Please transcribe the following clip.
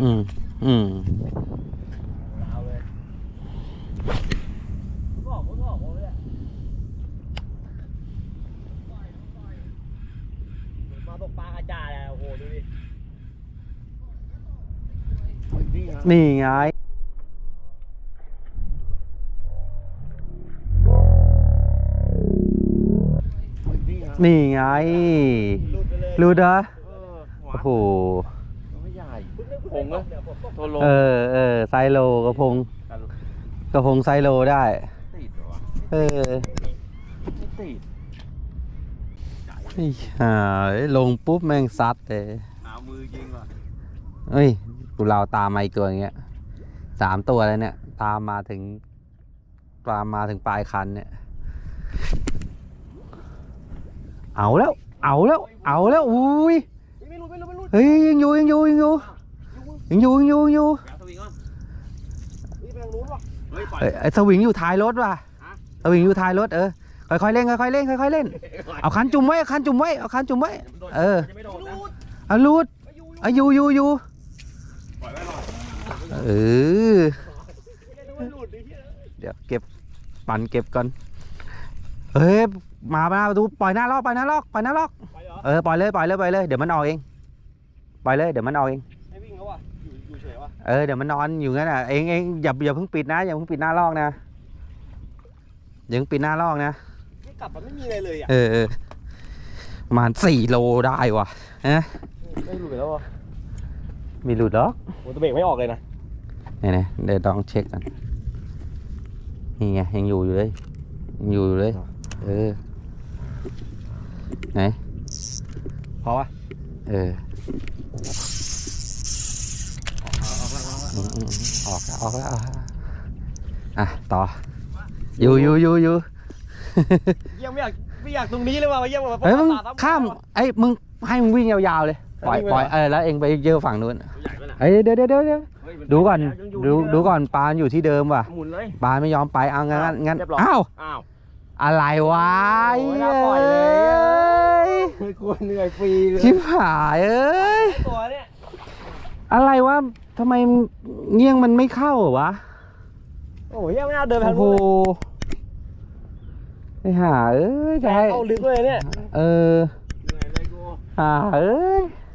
อืม อืมนี่ไงนี่ไงหลุดเลยรู้เด้อโอ้โห ใหญ่ผงอะตัวโลเออเออไซโลกระพงกระพงไซโลได้ติดเหรอวะเออไม่ติดไอ้ห่าลงปุ๊บแม่งซัดเลยหามือยิงว่ะเอ้ยกูเราตามมาอีกตัวอย่างเงี้ยสามตัวแล้วเนี่ย ตามมาถึงตามมาถึงปลายคันเนี่ย เอาแล้ว เอาแล้ว เอาแล้ว อุ้ย เฮ้ยยังอยู่ยังอยู่ยังอยู่ยังอยู่ยังอยู่ยังอยู่อย่าสวิงก่อนนี่แมงนู้นว่ะเฮ้ยปล่อยเอ้ยไอ้สวิงอยู่ท้ายรถว่ะฮะสวิงอยู่ท้ายรถเออค่อยๆเล่นค่อยๆเล่นค่อยๆเล่นเอาคันจุ่มไว้เอาคันจุ่มไว้เอาคันจุ่มไว้เออจะไม่โดนนะเอาลูดไม่อยู่อยู่เอาอยู่อยู่อยู่ปล่อยไว้หน่อยเออไม่ได้ดูมันหลุดดิเหี้ยเดี๋ยวเก็บปั่นเก็บก่อนเฮ้ยมามาประตูปล่อยหน้าลอกปล่อยหน้าลอกปล่อยหน้าลอกไปเหรอ เออปล่อยเลยปล่อยเลยปล่อยเลยเดี๋ยวมันออกเอง ปล่อยเลยเดี๋ยวมันออกเองให้วิ่งแล้วว่ะอยู่อยู่เฉยวะเออเดี๋ยวมันนอนอยู่งั้นอะเองเองอย่าอย่าเพิ่งปิดนะอย่าเพิ่งปิดหน้าลอกนะอย่าเพิ่งปิดหน้าลอกนะไม่กลับมันไม่มีอะไรเลยอะเออเออประมาณสี่โลได้ว่ะนะไม่หลุดไปแล้วอะมีหลุดหรอกโอ้ตัวเบรกไม่ออกเลยนะเนี่ยนะเดี๋ยวลองเช็คกันนี่ไงยังอยู่อยู่เลยยังอยู่อยู่เลย เออไหนพอปะเออ ออกแล้วออกแล้วออกแล้วอะต่ออยู่อยู่อยู่อยู่ยี่ยมไม่อยากไม่อยากตรงนี้เลยว่ะเยี่ยมว่ะเฮ้ยมึงข้ามไอ้ยมึงให้มึงวิ่งยาวๆเลยปล่อยปล่อยเออแล้วเองไปเยอะฝั่งนู้นเอ้ยเดี๋ยวเดี๋ยวเดี๋ยวเดี๋ยวดูก่อนดูดูก่อนปลาอยู่ที่เดิมว่ะหมุนเลยปลาไม่ยอมไปเอางั้นงั้นเรียบร้อยอ้าวอ้าวอะไรวะโอ้ยปล่อยเลย ควรเหนื่อยฟรีเลยชิบหายเอ้ย ตัวเนี่ยอะไรวะทำไมเงี้ยงมันไม่เข้าเหรอวะ โอ้ยยังไม่น่าเดินไปโอ้ทางโหนู้นเลยไอ้ห่าเอ้ยจะให้เข้าลึกเลยเนี่ย เออเหนื่อยเลยกูห่าเอ้ยเ